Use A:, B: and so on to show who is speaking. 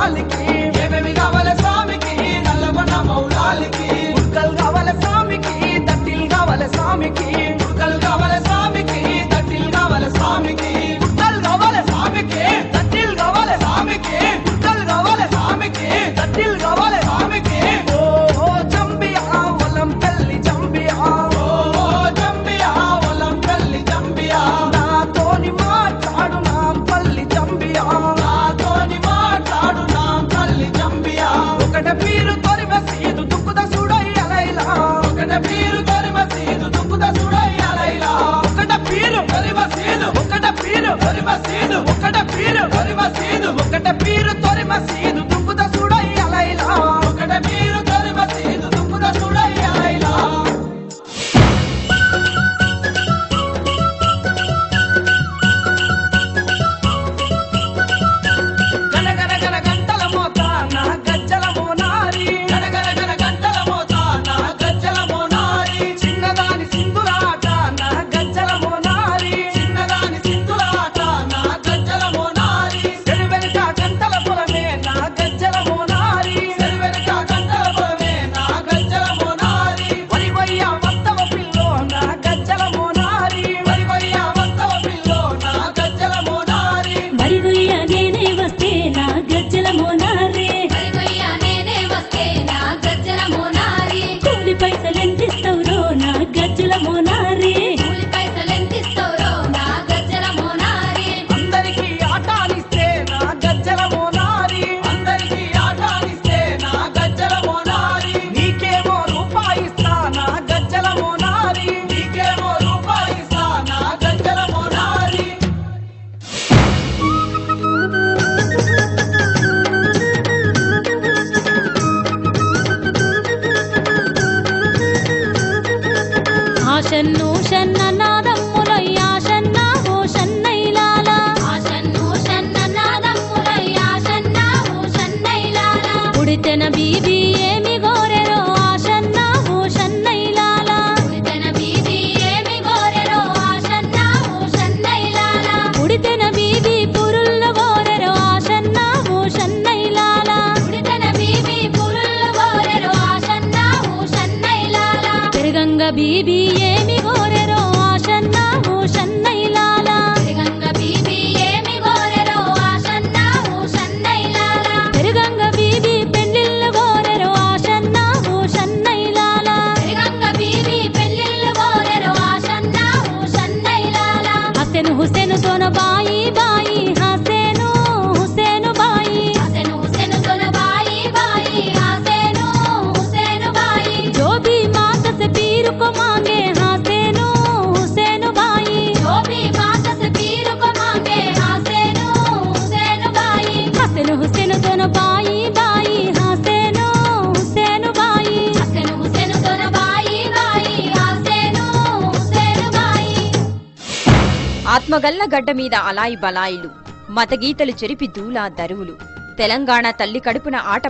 A: Holly King. ఉడితెన Bibi ఏమి గోరెరో ఆశన్న ఊషన్నైలాల
B: ఉడితెన బీబీ ఏమి గోరెరో ఆశన్న ఊషన్నైలాల
A: ఉడితెన బీబీ పురుల్ల గోరెరో ఆశన్న ఊషన్నైలాల
B: ఉడితెన బీబీ పురుళ్ళు గోరెరో ఆశన్న ఊషన్నైలాల
A: పెరుగంగ బీబీ
B: Hassan Hussein
C: ఆత్మగల్ల గడ్డ మీద అలాయి బలాయిలు మతగీతలు చెరిపి దూలా దరువులు తెలంగాణ తల్లి కడుపున ఆట